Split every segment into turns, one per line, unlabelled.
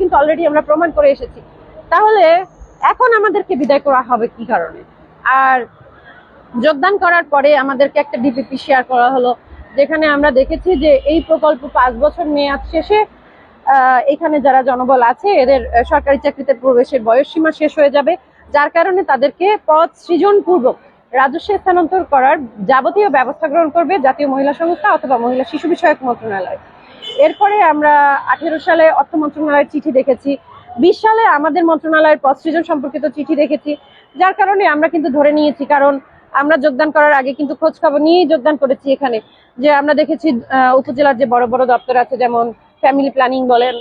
কিন্তু অলরেডি আমরা প্রমাণ করে এসেছি। তাহলে এখন আমাদেরকে বিদায় করা হবে কি কারণে? আর যোগদান করার পরে আমাদেরকে একটা ডিপিপি শেয়ার করা হলো, যেখানে আমরা দেখেছি যে এই প্রকল্প পাঁচ বছর মেয়াদ শেষে এখানে যারা জনবল আছে, এদের সরকারি চাকরিতে প্রবেশের বয়স সীমা শেষ হয়ে যাবে, যার কারণে তাদেরকে পদ সৃজনপূর্বক রাজস্ব স্থানান্তর করার যাবতীয় ব্যবস্থা গ্রহণ করবে জাতীয় মহিলা সংস্থা অথবা মহিলা শিশু বিষয়ক মন্ত্রণালয়। এরপরে আমরা আঠেরো সালে অর্থ মন্ত্রণালয়ের চিঠি দেখেছি। বিশ সালে আমাদের মন্ত্রণালয়ের পদ সৃজন সম্পর্কিত চিঠি দেখেছি। যার কারণে আমরা কিন্তু ধরে নিয়েছি, কারণ আমরা যোগদান করার আগে কিন্তু খোঁজ খবর নিয়েই যোগদান করেছি এখানে। যে আমরা দেখেছি উপজেলার যে বড় বড় দপ্তর আছে, যেমন ফ্যামিলি প্ল্যানিং বলেন,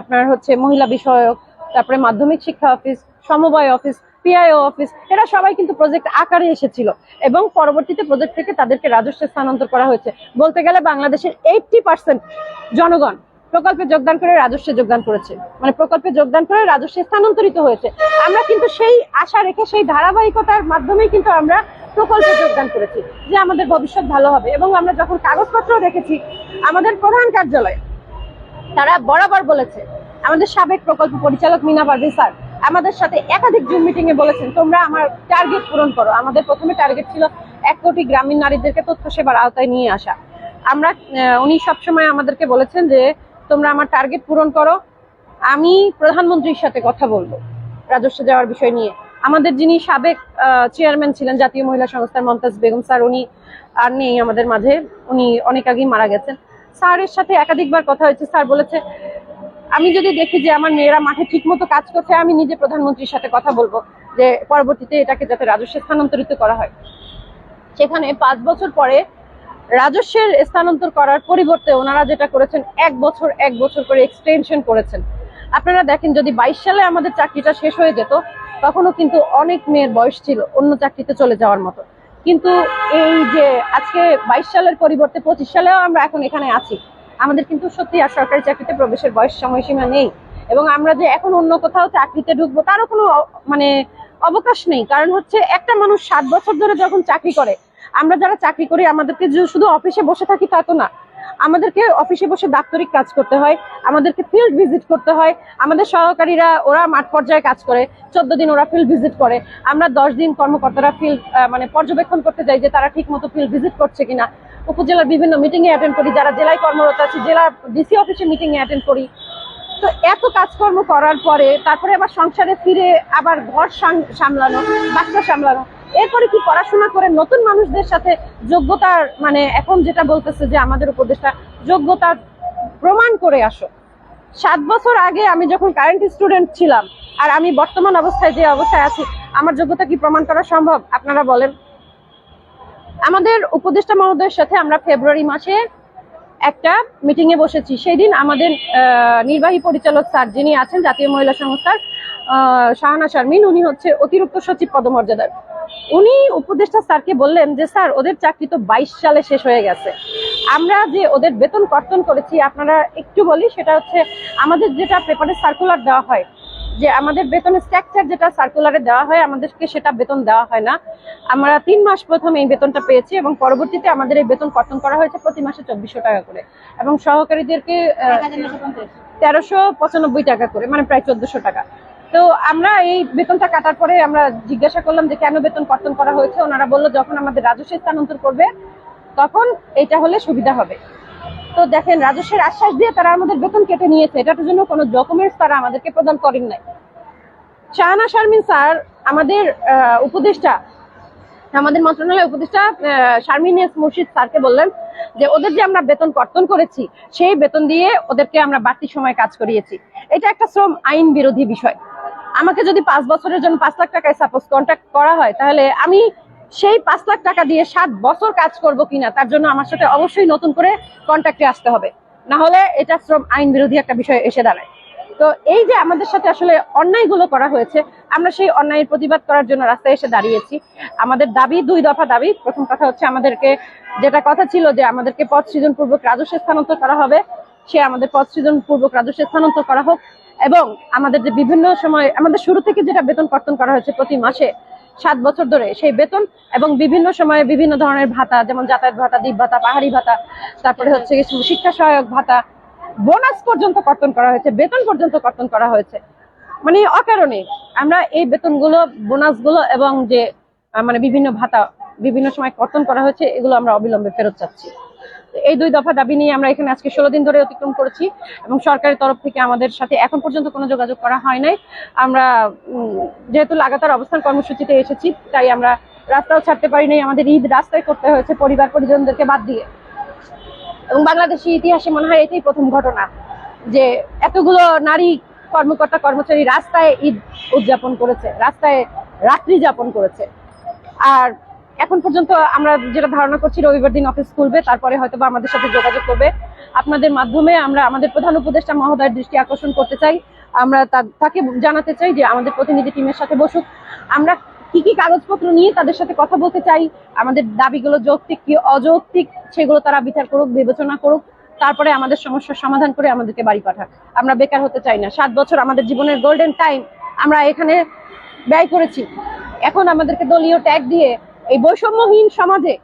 আপনার হচ্ছে মহিলা বিষয়ক, তারপরে মাধ্যমিক শিক্ষা অফিস সমবায় অফিস পিআইও অফিস এরা সবাই কিন্তু প্রজেক্ট আকারে এসেছিল। এবং পরবর্তীতে প্রজেক্ট থেকে তাদেরকে রাজস্ব স্থানান্তর করা হয়েছে। বলতে গেলে বাংলাদেশের এইটটি পার্সেন্ট জনগণ প্রকল্পে যোগদান করে রাজস্বে যোগদান করেছে। মানে প্রকল্পে যোগদান করে রাজস্বে স্থানান্তরিত হয়েছে। আমরা কিন্তু সেই আশা রেখে, সেই ধারাবাহিকতার মাধ্যমেই কিন্তু আমরা প্রকল্পে যোগদান করেছি যে আমাদের ভবিষ্যৎ ভালো হবে। এবং আমরা যখন কাগজপত্র দেখেছি, আমাদের প্রধান কার্যালয়, তারা বরাবর বলেছে, আমাদের সাবেক প্রকল্প পরিচালক মিনা পারভিন স্যার আমাদের সাথে একাধিক জুম মিটিং এ বলেছেন, তোমরা আমার টার্গেট পূরণ করো। আমাদের প্রথমে টার্গেট ছিল এক কোটি গ্রামীণ নারীদেরকে তথ্য সেবার আওতায় নিয়ে আসা। আমরা উনি সবসময় আমাদেরকে বলেছেন যে, তোমরা আমার টার্গেট পূরণ করো। আমি প্রধানমন্ত্রীর সাথে কথা বলব রাজস্ব যাওয়ার বিষয় নিয়ে। আমাদের যিনি সাবেক চেয়ারম্যান ছিলেন জাতীয় মহিলা সংস্থার মমতাজ বেগম স্যার, উনি আর নেই আমাদের মাঝে, উনি অনেক আগেই মারা গেছেন। স্যারের সাথে একাধিকবার কথা হয়েছে। স্যার বলেছে আমি যদি দেখি যে আমার মেয়েরা মাঠে ঠিক মতো কাজ করছে, আমি নিজে প্রধানমন্ত্রীর সাথে কথা বলব যে পরবর্তীতে এটাকে যাতে রাজস্বে স্থানান্তরিত করা হয়। সেখানে পাঁচ বছর পরে রাজস্বের স্থানান্তর করার পরিবর্তে ওনারা যেটা করেছেন, এক বছর এক বছর করে এক্সটেনশন করেছেন। আপনারা দেখেন, যদি বাইশ সালে আমাদের চাকরিটা শেষ হয়ে যেত, তখনও কিন্তু অনেক মেয়ের বয়স ছিল অন্য চাকরিতে চলে যাওয়ার মতো। কিন্তু এই যে আজকে বাইশ সালের পরিবর্তে পঁচিশ সালেও আমরা এখন এখানে আছি। আমাদের কিন্তু সত্যি আর সরকারি চাকরিতে প্রবেশের বয়স সময়সীমা নেই। এবং আমরা যে এখন অন্য কোথাও চাকরিতে ঢুকবো, তারও কোনো মানে অবকাশ নেই। কারণ হচ্ছে একটা মানুষ সাত বছর ধরে যখন চাকরি করে, আমরা যারা চাকরি করি, আমাদেরকে শুধু অফিসে বসে থাকি তা তো না। আমাদেরকে অফিসে বসে দাপ্তরিক কাজ করতে হয়, আমাদেরকে ফিল্ড ভিজিট করতে হয়, আমাদের সহকারীরা ওরা মাঠ পর্যায়ে কাজ করে, চোদ্দ দিন ওরা ফিল্ড ভিজিট করে। আমরা দশ দিন কর্মকর্তারা ফিল্ড মানে পর্যবেক্ষণ করতে যাই যে তারা ঠিক মতো ফিল্ড ভিজিট করছে কিনা। উপজেলার বিভিন্ন মিটিং এ অ্যাটেন্ড করি, যারা জেলায় কর্মরত আছে জেলা ডিসি অফিসে মিটিং এ অ্যাটেন্ড করি। তো এত কাজকর্ম করার পরে, তারপরে আবার সংসারে ফিরে আবার ঘর সামলানো, বাচ্চা সামলানো। এরপরে কি পড়াশোনা করে নতুন মানুষদের সাথে যোগ্যতার মানে এখন যেটা বলতেছে যে আমাদের উপদেশটা যোগ্যতার প্রমাণ করে আসো। সাত বছর আগে আমি যখন কারেন্ট স্টুডেন্ট ছিলাম, আর আমি বর্তমান অবস্থায় যে অবস্থায় আছি, আমার যোগ্যতা কি প্রমাণ করা সম্ভব? আপনারা বলেন। আমাদের উপদেষ্টা মহোদয়ের সাথে আমরা ফেব্রুয়ারি মাসে একটা মিটিং এ বসেছি। সেই দিন আমাদের নির্বাহী পরিচালক স্যার যিনি আছেন, জাতীয় মহিলা সংস্থার শাহানা শারমিন, উনি হচ্ছে অতিরিক্ত সচিব পদমর্যাদার। উনি উপদেষ্টা স্যারকে বললেন যে, স্যার, ওদের চাকরি তো বাইশ সালে শেষ হয়ে গেছে। আমরা যে ওদের বেতন কর্তন করেছি, আপনারা একটু বলি, সেটা হচ্ছে আমাদের যেটা পেপারে সার্কুলার দেওয়া হয় যে আমাদের বেতন স্ট্রাকচার যেটা সার্কুলারে দেওয়া হয় আমাদেরকে সেটা বেতন দেওয়া হয় না। আমরা তিন মাস প্রথম এই বেতনটা পেয়েছি এবং পরবর্তীতে আমাদের এই বেতন কর্তন করা হয়েছে প্রতি মাসে চব্বিশশো টাকা করে। এবং সহকারীদেরকে তেরোশো পঁচানব্বই টাকা করে মানে প্রায় চোদ্দশো টাকা। তো আমরা এই বেতনটা কাটার পরে আমরা জিজ্ঞাসা করলাম যে কেন বেতন কর্তন করা হয়েছে? ওনারা বলল যখন আমাদের রাজস্ব স্থানান্তর করবে তখন এটা হলে সুবিধা হবে। তো দেখেন, রাজস্বের আশ্বাস দিয়ে তারা আমাদের বেতন কেটে নিয়েছে। এটার জন্য কোনো ডকুমেন্টস তারা আমাদেরকে প্রদান করেন নাই। শাহানা শারমিন স্যার, আমাদের উপদেষ্টা, আমাদের মন্ত্রণালয় উপদেষ্টা শারমিন এস মুর্শিদ স্যারকে বললেন যে, ওদের যে আমরা বেতন কর্তন করেছি, সেই বেতন দিয়ে ওদেরকে আমরা বাড়তি সময় কাজ করিয়েছি। এটা একটা শ্রম আইন বিরোধী বিষয়। আমাকে যদি পাঁচ বছরের জন্য পাঁচ লাখ টাকায় সাপোজ কন্ট্যাক্ট করা হয়, তাহলে আমি সেই পাঁচ লাখ টাকা দিয়ে সাত বছর কাজ করব কিনা, তার জন্য আমার সাথে অবশ্যই নতুন করে কন্ট্যাক্টে আসতে হবে। না হলে এটা শ্রম আইন বিরোধী একটা বিষয় এসে দাঁড়ায়। তো এই যে আমাদের সাথে আসলে অন্যায়গুলো করা হয়েছে, আমরা সেই অন্যায়ের প্রতিবাদ করার জন্য রাস্তায় এসে দাঁড়িয়েছি। আমাদের দাবি, দুই দফা দাবি। প্রথম কথা হচ্ছে আমাদেরকে, যেটা কথা ছিল যে আমাদেরকে পদ সৃজন পূর্বক রাজস্ব স্থানান্তর করা হবে, সে আমাদের পদ সৃজন পূর্বক রাজস্ব স্থানান্তর করা হোক। এবং আমাদের যে বিভিন্ন সময়, আমাদের শুরু থেকে যেটা বেতন কর্তন করা হয়েছে প্রতি মাসে সাত বছর ধরে সেই বেতন এবং বিভিন্ন সময়ে বিভিন্ন ধরনের ভাতা যেমন যাতায়াত ভাতা দ্বীপ ভাতা পাহাড়ি ভাতা তারপরে হচ্ছে শিক্ষা সহায়ক ভাতা বোনাস পর্যন্ত কর্তন করা হয়েছে বেতন পর্যন্ত কর্তন করা হয়েছে। মানে অকারণে আমরা এই বেতনগুলো বোনাসগুলো এবং যে মানে বিভিন্ন ভাতা বিভিন্ন সময় কর্তন করা হয়েছে এগুলো আমরা অবিলম্বে ফেরত চাচ্ছি। এই দুই দফা দাবি নিয়ে আমরা এখানে আজকে ষোলো দিন ধরে অতিক্রম করেছি এবং সরকারের তরফ থেকে আমাদের সাথে এখন পর্যন্ত কোনো যোগাযোগ করা হয় নাই। আমরা যেহেতু লাগাতার অবস্থান কর্মসূচিতে এসেছি, তাই আমরা রাস্তাও ছাড়তে পারি নাই। আমাদের ঈদ রাস্তায় করতে হয়েছে পরিবার পরিজনদেরকে বাদ দিয়ে। এবং বাংলাদেশি ইতিহাসে মনে হয় এটাই প্রথম ঘটনা যে এতগুলো নারী কর্মকর্তা, কর্মচারী রাস্তায় ঈদ উদযাপন করেছে, রাস্তায় রাত্রি যাপন করেছে। আর এখন পর্যন্ত আমরা যেটা ধারণা করছি রবিবার দিন অফিস খুলবে, তারপরে হয়তো বা আমাদের সাথে যোগাযোগ করবে। আপনাদের মাধ্যমে আমরা আমাদের প্রধান উপদেষ্টা মহোদয়ের দৃষ্টি আকর্ষণ করতে চাই। আমরা তাকে জানাতে চাই যে আমাদের প্রতিনিধি টিমের সাথে বসুক। আমরা কি কি কাগজপত্র নিয়ে তাদের সাথে কথা বলতে চাই, আমাদের দাবিগুলো যৌক্তিক কি অযৌক্তিক সেগুলো তারা বিচার করুক, বিবেচনা করুক, তারপরে আমাদের সমস্যার সমাধান করে আমাদেরকে বাড়ি পাঠাক। আমরা বেকার হতে চাই না। সাত বছর আমাদের জীবনের গোল্ডেন টাইম আমরা এখানে ব্যয় করেছি। এখন আমাদেরকে দলীয় ট্যাগ দিয়ে এই বৈষম্যহীন সমাজে,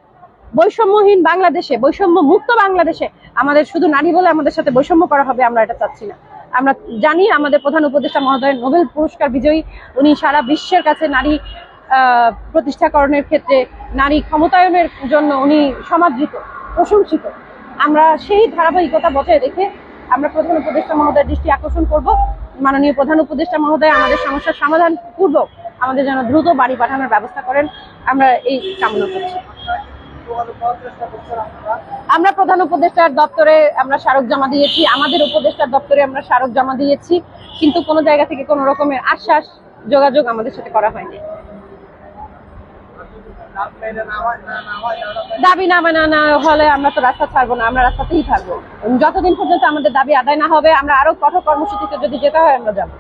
বৈষম্যহীন বাংলাদেশে বৈষম্য মুক্ত বাংলাদেশে আমাদের শুধু নারী বলে আমাদের সাথে বৈষম্য করা হবে আমরা এটা চাচ্ছি না। আমরা জানি আমাদের প্রধান উপদেষ্টা মহোদয় নোবেল পুরস্কার বিজয়ী, উনি সারা বিশ্বের কাছে নারী প্রতিষ্ঠাকরণের ক্ষেত্রে নারী ক্ষমতায়নের জন্য উনি সমাদৃত, প্রশংসিত। আমরা সেই ধারাবাহিকতা বজায় রেখে আমরা প্রধান উপদেষ্টা মহোদয়ের দৃষ্টি আকর্ষণ করব। মাননীয় প্রধান উপদেষ্টা মহোদয় আমাদের সমস্যার সমাধান পূর্বক আমাদের যেন দ্রুত বাড়ি পাঠানোর ব্যবস্থা করেন। আমরা এই কামনা করছি। আমরা প্রধান উপদেষ্টার দপ্তরে আমরা স্মারক জমা দিয়েছি। আমাদের উপদেষ্টার দপ্তরে আমরা স্মারক জমা দিয়েছি। কিন্তু কোনো জায়গা থেকে কোনো রকমের আশ্বাস, যোগাযোগ আমাদের সাথে করা হয়নি। দাবি না মানা না হলে আমরা তো রাস্তা ছাড়বো না, আমরা রাস্তাতেই থাকব। যতদিন পর্যন্ত আমাদের দাবি আদায় না হবে, আমরা আরও কঠোর কর্মসূচিতে যদি যেতে হয়, আমরা যাব।